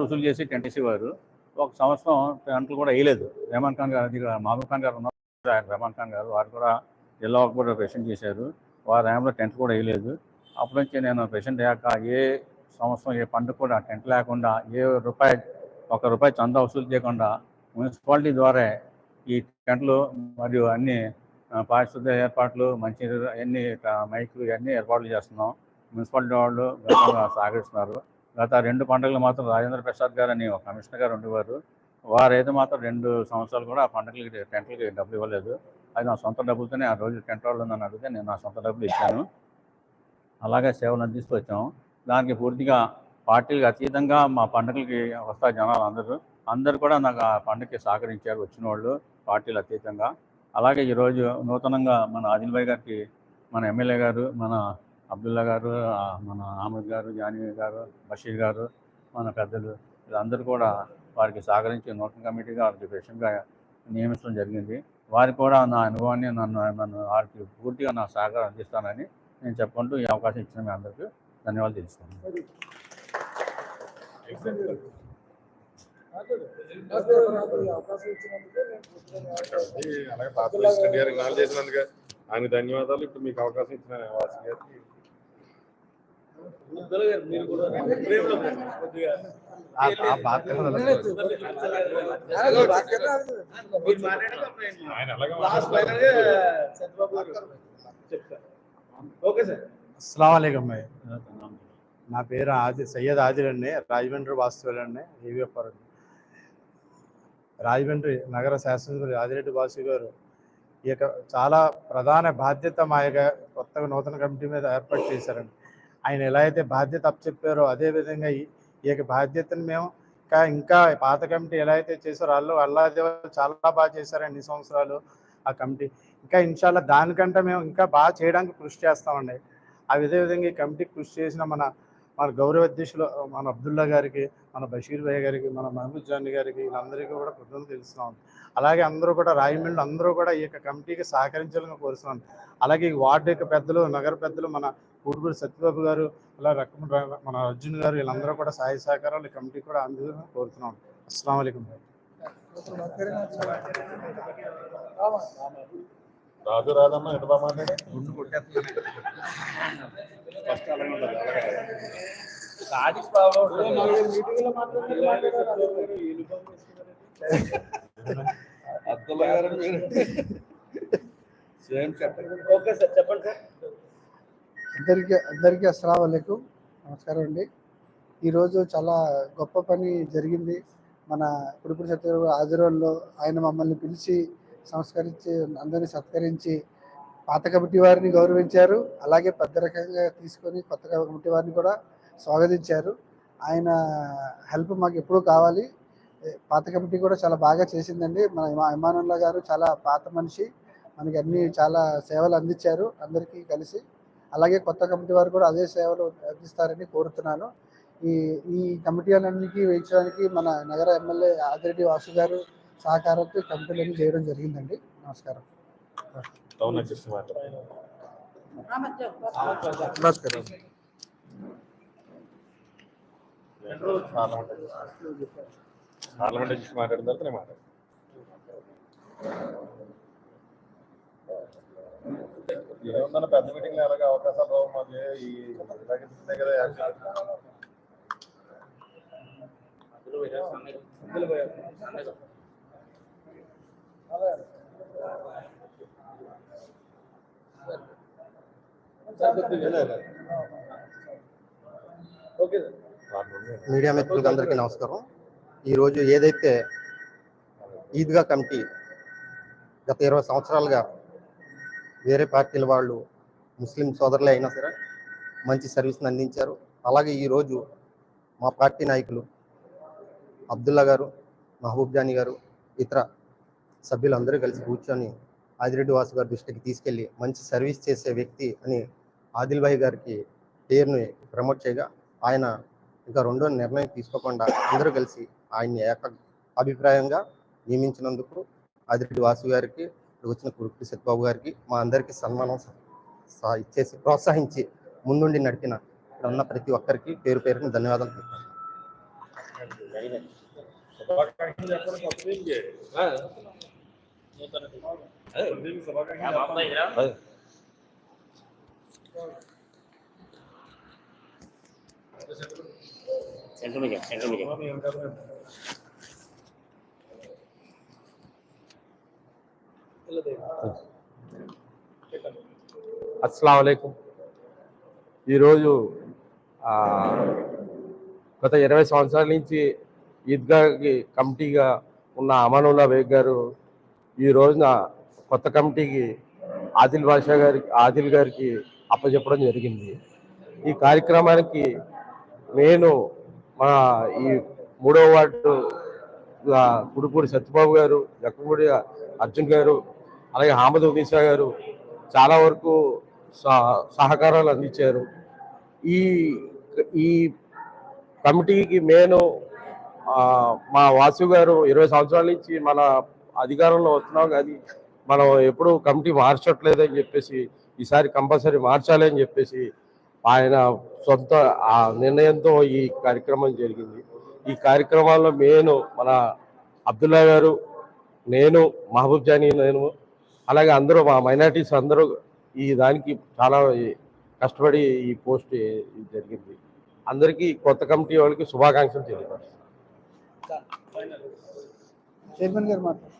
వసూలు చేసి టెంట్ వారు ఒక సంవత్సరం టెంట్లు కూడా వేయలేదు. రెహమాన్ ఖాన్ గారు దగ్గర మహబూబ్ ఖాన్ గారు ఉన్నారు. ఆయన రెహమాన్ ఖాన్ గారు వారు కూడా జిల్లా కూడా ప్రెసిడెంట్ చేశారు. వారు టైంలో టెంట్ కూడా వేయలేదు. అప్పటి నుంచి నేను ప్రెసిడెంట్ అయ్యాక ఏ సంవత్సరం ఏ పండుగ కూడా టెంట్ లేకుండా ఏ రూపాయి ఒక రూపాయి చందా వసూలు చేయకుండా మున్సిపాలిటీ ద్వారా ఈ టెంట్లు మరియు అన్ని పారిశుద్ధ ఏర్పాట్లు మంచి అన్ని మైకులు ఇవన్నీ ఏర్పాట్లు చేస్తున్నాం. మున్సిపాలిటీ వాళ్ళు సహకరిస్తున్నారు. గత రెండు పండుగలు మాత్రం రాజేంద్ర ప్రసాద్ గారు అని ఒక కమిషనర్ గారు ఉండేవారు. వారైతే మాత్రం రెండు సంవత్సరాలు కూడా ఆ పండుగలకి టెంట్లకి డబ్బులు ఇవ్వలేదు. అది నా సొంత డబ్బులతోనే ఆ రోజు టెంట్ వాళ్ళు నన్ను అడిగితే నేను నా సొంత డబ్బులు ఇచ్చాను. అలాగే సేవలు అందిస్తూ వచ్చాము దానికి పూర్తిగా పార్టీలకు అతీతంగా మా పండుగలకి వస్తారు జనాలు అందరూ. అందరూ కూడా నాకు ఆ పండుగకి సహకరించారు వచ్చిన వాళ్ళు పార్టీలు అతీతంగా. అలాగే ఈరోజు నూతనంగా మన ఆదిల్ భాయ్ గారికి మన ఎమ్మెల్యే గారు మన అబ్దుల్లా గారు మన అహ్మద్ గారు జానీ గారు బషీర్ గారు మన పెద్దలు వీళ్ళందరూ కూడా వారికి సహకరించి నూతన కమిటీగా వారికి విషయంగా నియమించడం జరిగింది. వారికి కూడా నా అనుభవాన్ని నన్ను నన్ను వారికి పూర్తిగా నా సహకారం అందిస్తానని నేను చెప్పుకుంటూ ఈ అవకాశం ఇచ్చిన మీ అందరికీ ధన్యవాదాలు తెలుస్తున్నాను అలాగే పాత్ర చేసినందుకు. ఆయన ధన్యవాదాలు. ఇప్పుడు మీకు అవకాశం ఇచ్చిన వాసి గారికి అస్సలం నా పేరు ఆది సయ్యద్ ఆదిల్ అండి రాజమండ్రి వాస్తువులు అండి రాజమండ్రి నగర శాసనసభ్యులు ఆదిరెడ్డి వాసు గారు ఈ యొక్క చాలా ప్రధాన బాధ్యత మా యొక్క కొత్తగా నూతన కమిటీ మీద ఏర్పాటు చేశారండి. ఆయన ఎలా అయితే బాధ్యత అప్పచెప్పారో అదే విధంగా ఈ యొక్క బాధ్యతను మేము ఇంకా ఇంకా పాత కమిటీ ఎలా అయితే చేశారో వాళ్ళు అల్లా చాలా బాగా చేశారండి ఈ సంవత్సరాలు ఆ కమిటీ. ఇంకా ఇన్షాల్లా దానికంటే మేము ఇంకా బాగా చేయడానికి కృషి చేస్తామండి. ఆ విధే విధంగా ఈ కమిటీకి కృషి చేసిన మన మన గౌరవ అధ్యక్షులు మన అబ్దుల్లా గారికి మన బషీర్ భయ్య గారికి మన మహమూద్ జాన్ గారికి వీళ్ళందరికీ కూడా కృతజ్ఞతలు తెలుస్తున్నాం అలాగే అందరూ కూడా రాయమండ్రి అందరూ కూడా ఈ యొక్క కమిటీకి సహకరించాలని కోరుస్తున్నాం అలాగే ఈ వార్డు యొక్క పెద్దలు నగర పెద్దలు మన ఊడుగురు సత్యబాబు గారు అలా రకం మన అర్జున్ గారు వీళ్ళందరూ కూడా సహాయ సహకారాలు ఈ కమిటీ కూడా అందించాలని కోరుతున్నాం. అస్సలం అయికం రాజు రాదమ్మా ఎంత బాగా మాట్లాడే ఫస్ట్ అలాగే ఉంటుంది అలాగే అందరికీ అందరికీ అస్సలం అయికం నమస్కారం అండి ఈరోజు చాలా గొప్ప పని జరిగింది మన కుడుపుడు సత్య ఆధ్వర్యంలో ఆయన మమ్మల్ని పిలిచి సంస్కరించి అందరినీ సత్కరించి పాత కమిటీ వారిని గౌరవించారు. అలాగే పెద్ద రకంగా తీసుకొని కొత్త కమిటీ వారిని కూడా స్వాగతించారు. ఆయన హెల్ప్ మాకు ఎప్పుడూ కావాలి. పాత కమిటీ కూడా చాలా బాగా చేసిందండి. మన ఇమా గారు చాలా పాత మనిషి. మనకి అన్ని చాలా సేవలు అందించారు అందరికీ కలిసి. అలాగే కొత్త కమిటీ వారు కూడా అదే సేవలు అందిస్తారని కోరుతున్నాను. ఈ ఈ కమిటీలన్నిటికీ వేయించడానికి మన నగర ఎమ్మెల్యే ఆదిరెడ్డి వాసు గారు సహకారంతో కమిటీలన్నీ చేయడం జరిగిందండి. నమస్కారం. నమస్కారం. పార్లమెంట్ వచ్చేసి మాట్లాడిన తర్వాత నేను మాట్లాడు పెద్ద మీటింగ్లో ఎలాగ అవకాశాలు రావు ఈ కదా? యాక్చువల్ మీడియా మిత్రులకు అందరికీ నమస్కారం. ఈరోజు ఏదైతే ఈద్గా కమిటీ గత ఇరవై సంవత్సరాలుగా వేరే పార్టీల వాళ్ళు ముస్లిం సోదరులే అయినా సరే మంచి సర్వీస్ని అందించారు. అలాగే ఈరోజు మా పార్టీ నాయకులు అబ్దుల్లా గారు మహబూబ్ జానీ గారు ఇతర సభ్యులందరూ కలిసి కూర్చొని ఆదిరెడ్డి వాసు గారి దృష్టికి తీసుకెళ్ళి మంచి సర్వీస్ చేసే వ్యక్తి అని ఆదిల్ భాయ్ గారికి పేరుని ప్రమోట్ చేయగా ఆయన ఇంకా రెండో నిర్ణయం తీసుకోకుండా అందరూ కలిసి ఆయన్ని ఏక అభిప్రాయంగా నియమించినందుకు ఆదిరెడ్డి వాసు గారికి ఇక్కడ వచ్చిన కురుక్కి సత్యబాబు గారికి మా అందరికీ సన్మానం ఇచ్చేసి ప్రోత్సహించి ముందుండి నడిపిన ఇక్కడ ఉన్న ప్రతి ఒక్కరికి పేరు పేరుని ధన్యవాదాలు తెలుపుతున్నాను. శుభాకాంక్షలు అస్సలం అయికం ఈరోజు గత ఇరవై సంవత్సరాల నుంచి ఈద్గాకి కమిటీగా ఉన్న అమానుల్లా బేగ్ గారు ఈ రోజున కొత్త కమిటీకి ఆదిల్ బాషా గారికి ఆదిల్ గారికి అప్పచెప్పడం జరిగింది. ఈ కార్యక్రమానికి నేను మా ఈ మూడవ వార్డు కుడుపూడి సత్యబాబు గారు జక్కపూడి అర్జున్ గారు అలాగే హామద్ ఉదీసా గారు చాలా వరకు సహకారాలు అందించారు. ఈ ఈ కమిటీకి నేను మా వాసు గారు ఇరవై సంవత్సరాల నుంచి మన అధికారంలో వస్తున్నాం కానీ మనం ఎప్పుడు కమిటీ మార్చట్లేదని చెప్పేసి ఈసారి కంపల్సరీ మార్చాలి అని చెప్పేసి ఆయన సొంత ఆ నిర్ణయంతో ఈ కార్యక్రమం జరిగింది. ఈ కార్యక్రమాల్లో నేను మన అబ్దుల్లా గారు నేను మహబూబ్ జానీ నేను అలాగే అందరూ మా మైనార్టీస్ అందరూ ఈ దానికి చాలా కష్టపడి ఈ పోస్ట్ జరిగింది. అందరికీ కొత్త కమిటీ వాళ్ళకి శుభాకాంక్షలు తెలియపరుస్తాను. చైర్మన్ గారు మాట్లాడు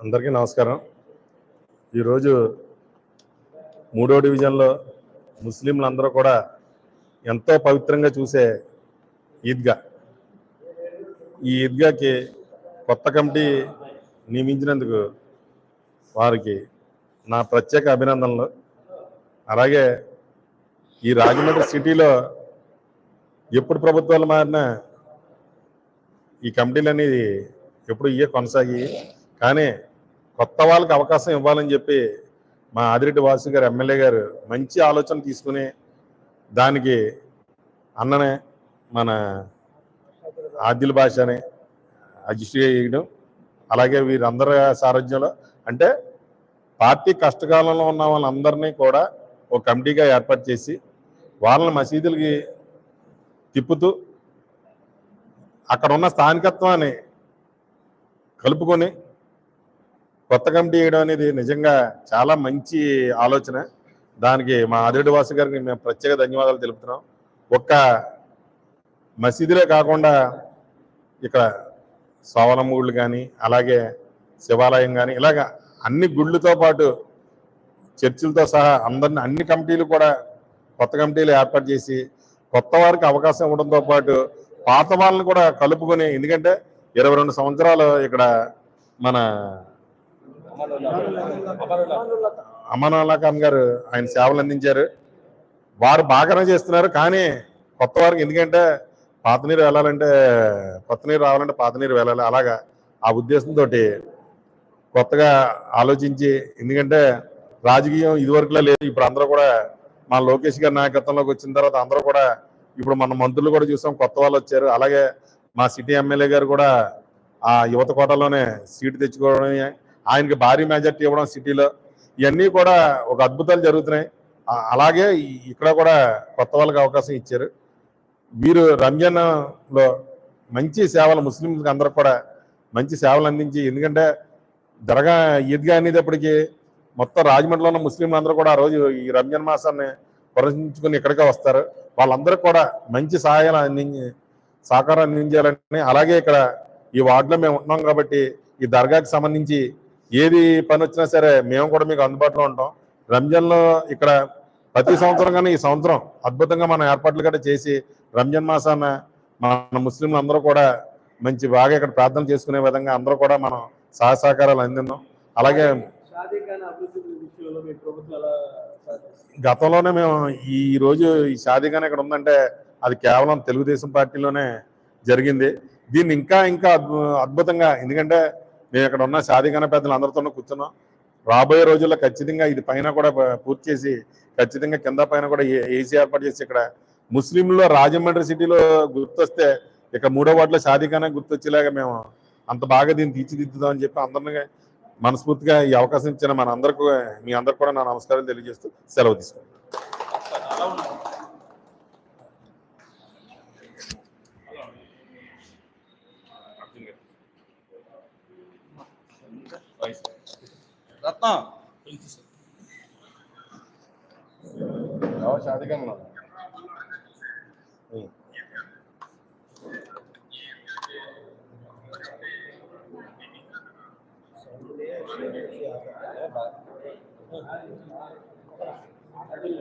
అందరికీ నమస్కారం. ఈరోజు మూడో డివిజన్లో ముస్లింలందరూ కూడా ఎంతో పవిత్రంగా చూసే ఈద్గా. ఈ ఈద్గాకి కొత్త కమిటీ నియమించినందుకు వారికి నా ప్రత్యేక అభినందనలు. అలాగే ఈ రాజమండ్రి సిటీలో ఎప్పుడు ప్రభుత్వాలు మారినా ఈ కమిటీలు అనేది ఎప్పుడు ఇవే కొనసాగి కానీ కొత్త వాళ్ళకి అవకాశం ఇవ్వాలని చెప్పి మా ఆదిరెడ్డి వాసు గారు ఎమ్మెల్యే గారు మంచి ఆలోచన తీసుకుని దానికి అన్ననే మన ఆదిల్ భాషని అజిస్ట్రీ చేయడం అలాగే వీరందరి సారథ్యంలో అంటే పార్టీ కష్టకాలంలో ఉన్న వాళ్ళందరినీ కూడా ఒక కమిటీగా ఏర్పాటు చేసి వాళ్ళని మసీదులకి తిప్పుతూ అక్కడ ఉన్న స్థానికత్వాన్ని కలుపుకొని కొత్త కమిటీ వేయడం అనేది నిజంగా చాలా మంచి ఆలోచన. దానికి మా ఆదిరెడ్డి వాసు గారికి మేము ప్రత్యేక ధన్యవాదాలు తెలుపుతున్నాం. ఒక్క మసీదులే కాకుండా ఇక్కడ సోవలం గుళ్ళు కానీ అలాగే శివాలయం కానీ ఇలాగ అన్ని గుళ్ళతో పాటు చర్చిలతో సహా అందరిని అన్ని కమిటీలు కూడా కొత్త కమిటీలు ఏర్పాటు చేసి కొత్త వారికి అవకాశం ఇవ్వడంతో పాటు పాత వాళ్ళని కూడా కలుపుకొని ఎందుకంటే ఇరవై రెండు సంవత్సరాలు ఇక్కడ మన అమనుల్లా ఖాన్ గారు ఆయన సేవలు అందించారు. వారు బాగానే చేస్తున్నారు కానీ కొత్త వారికి ఎందుకంటే పాత నీరు వెళ్ళాలంటే కొత్త నీరు రావాలంటే పాత నీరు వెళ్ళాలి. అలాగా ఆ ఉద్దేశంతో కొత్తగా ఆలోచించి ఎందుకంటే రాజకీయం ఇదివరకులా లేదు. ఇప్పుడు అందరూ కూడా మన లోకేష్ గారి నాయకత్వంలోకి వచ్చిన తర్వాత అందరూ కూడా ఇప్పుడు మన మంత్రులు కూడా చూసాం కొత్త వాళ్ళు వచ్చారు. అలాగే మా సిటీ ఎమ్మెల్యే గారు కూడా ఆ యువత కోటలోనే సీటు తెచ్చుకోవడం ఆయనకి భారీ మెజార్టీ ఇవ్వడం సిటీలో. ఇవన్నీ కూడా ఒక అద్భుతాలు జరుగుతున్నాయి. అలాగే ఇక్కడ కూడా కొత్త వాళ్ళకి అవకాశం ఇచ్చారు. వీరు రంజాన్లో మంచి సేవలు ముస్లింలకు అందరూ కూడా మంచి సేవలు అందించి ఎందుకంటే దర్గా ఈద్గా అనేటప్పటికీ మొత్తం రాజమండ్రిలో ఉన్న ముస్లింలు అందరూ కూడా ఆ రోజు ఈ రంజాన్ మాసాన్ని ప్రదర్శించుకుని ఇక్కడికే వస్తారు. వాళ్ళందరూ కూడా మంచి సహాయాలు అందించి సహకారం అందించాలని అలాగే ఇక్కడ ఈ వార్డులో మేము ఉంటున్నాం కాబట్టి ఈ దర్గాకి సంబంధించి ఏది పని వచ్చినా సరే మేము కూడా మీకు అందుబాటులో ఉంటాం. రంజాన్లో ఇక్కడ ప్రతి సంవత్సరం కానీ ఈ సంవత్సరం అద్భుతంగా మనం ఏర్పాట్లు కూడా చేసి రంజాన్ మాసాన మన ముస్లింలు అందరూ కూడా మంచి బాగా ఇక్కడ ప్రార్థన చేసుకునే విధంగా అందరూ కూడా మనం సహ సహకారాలు అందిన్నాం అలాగే గతంలోనే మేము ఈ రోజు ఈ షాదీగానే ఇక్కడ ఉందంటే అది కేవలం తెలుగుదేశం పార్టీలోనే జరిగింది. దీన్ని ఇంకా ఇంకా అద్భు- అద్భుతంగా ఎందుకంటే మేము ఇక్కడ ఉన్న షాదీగాన పెద్దలు అందరితోనూ కూర్చున్నాం. రాబోయే రోజుల్లో ఖచ్చితంగా ఇది పైన కూడా పూర్తి చేసి ఖచ్చితంగా కింద పైన కూడా ఏసీ ఏర్పాటు చేసి ఇక్కడ ముస్లింలో రాజమండ్రి సిటీలో గుర్తొస్తే ఇక మూడో వాటిలో షాదీఖానా గుర్తొచ్చేలాగా మేము అంత బాగా దీన్ని తీర్చిదిద్దుదాం అని చెప్పి అందరినీ మనస్ఫూర్తిగా ఈ అవకాశం ఇచ్చిన మన అందరికీ మీ అందరికి కూడా నా నమస్కారం తెలియజేస్తూ సెలవు తీసుకుంటాను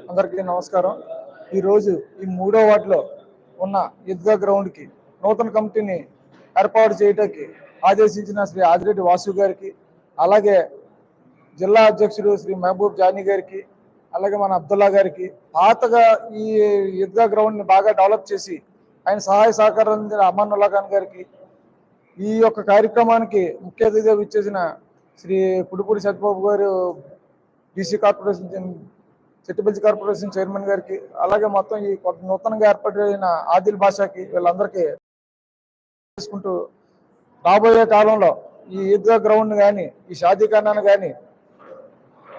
అందరికీ నమస్కారం. ఈరోజు ఈ మూడో వార్డులో ఉన్న ఈద్గా గ్రౌండ్కి నూతన కమిటీని ఏర్పాటు చేయడానికి ఆదేశించిన శ్రీ ఆదిరెడ్డి వాసు గారికి అలాగే జిల్లా అధ్యక్షుడు శ్రీ మహబూబ్ జానీ గారికి అలాగే మన అబ్దుల్లా గారికి పాతగా ఈ ఈద్గా గ్రౌండ్ని బాగా డెవలప్ చేసి ఆయన సహాయ సహకారం అందించిన అమనుల్లా ఖాన్ గారికి ఈ యొక్క కార్యక్రమానికి ముఖ్య అతిథిగా విచ్చేసిన శ్రీ పుడిపూడి సత్యబాబు గారు BC corporation Chettupalli corporation chairman గారికి అలాగే మొత్తం ఈ కొత్త నూతనంగా ఏర్పడిన ఆదిల్ భాషకి వీళ్ళందరికీ చేసుకుంటూ రాబోయే కాలంలో ఈ ఈద్గా గ్రౌండ్ కానీ ఈ షాదీ షాదీఖానాను కానీ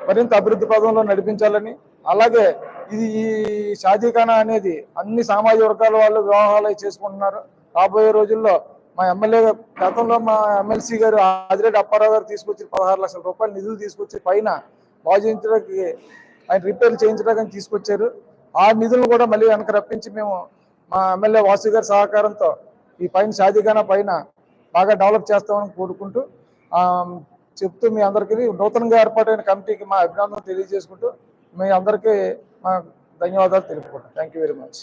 మరింత అభివృద్ధి పదంలో నడిపించాలని అలాగే ఇది ఈ షాదీఖానా అనేది అన్ని సామాజిక వర్గాల వాళ్ళు వివాహాలు చేసుకుంటున్నారు. రాబోయే రోజుల్లో మా ఎమ్మెల్యే గతంలో మా ఎమ్మెల్సీ గారు ఆదిరెడ్డి అప్పారావు గారు తీసుకొచ్చి పదహారు లక్షల రూపాయలు నిధులు తీసుకొచ్చి పైన బాగు ఆయన రిపేర్ చేయించడానికి తీసుకొచ్చారు. ఆ నిధులను కూడా మళ్ళీ వెనక రప్పించి మేము మా ఎమ్మెల్యే వాసు గారి సహకారంతో ఈ పైన షాజీఖానా పైన బాగా డెవలప్ చేస్తామని కోరుకుంటూ చెప్తూ మీ అందరికీ నూతనంగా ఏర్పాటైన కమిటీకి మా అభినందన తెలియజేసుకుంటూ మీ అందరికీ మా ధన్యవాదాలు తెలుపుకుంటాం థ్యాంక్ యూ వెరీ మచ్